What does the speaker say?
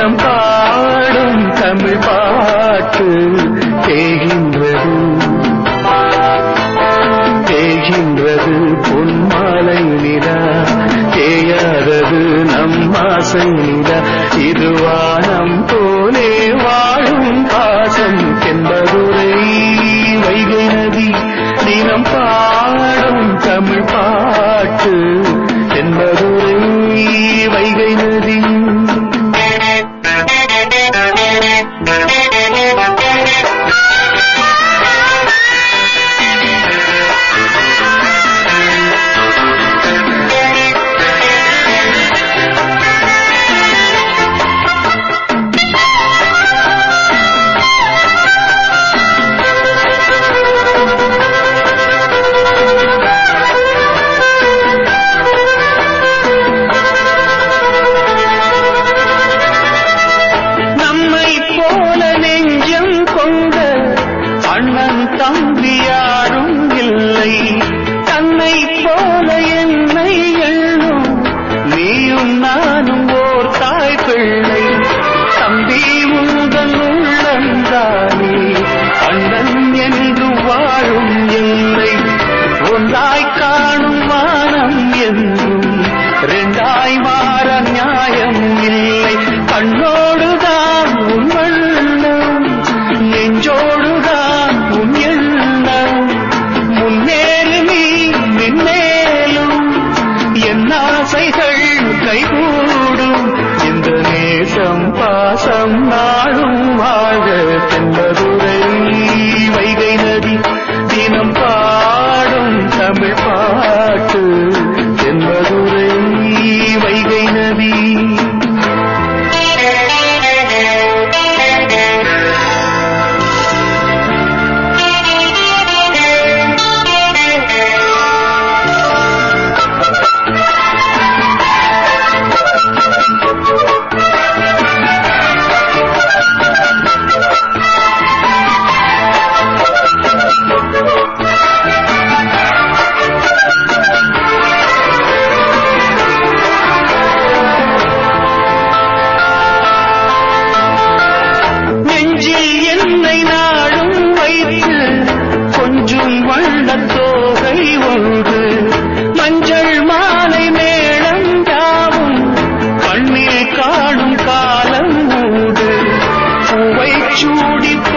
மனம் பாடும் தமிழ் பாட்டு தேகின்றது தேகின்றது பொன்மாலை நிலா தேயாதது நம் ஆசை நிலா. இதுவானம் போ தம்பி யாரும் இல்லை. தன்னை போல என்னை எள்ளும் நீயும் நானும் ஓர் தாய் பிள்ளை. தம்பி உங்கள் உள்ளந்தானே அண்ணன் என்று வாழும் இல்லை. ஒன்றாய் காணும் வானம் என்றும் ரெண்டாய் வா ചൂടിപ്പോ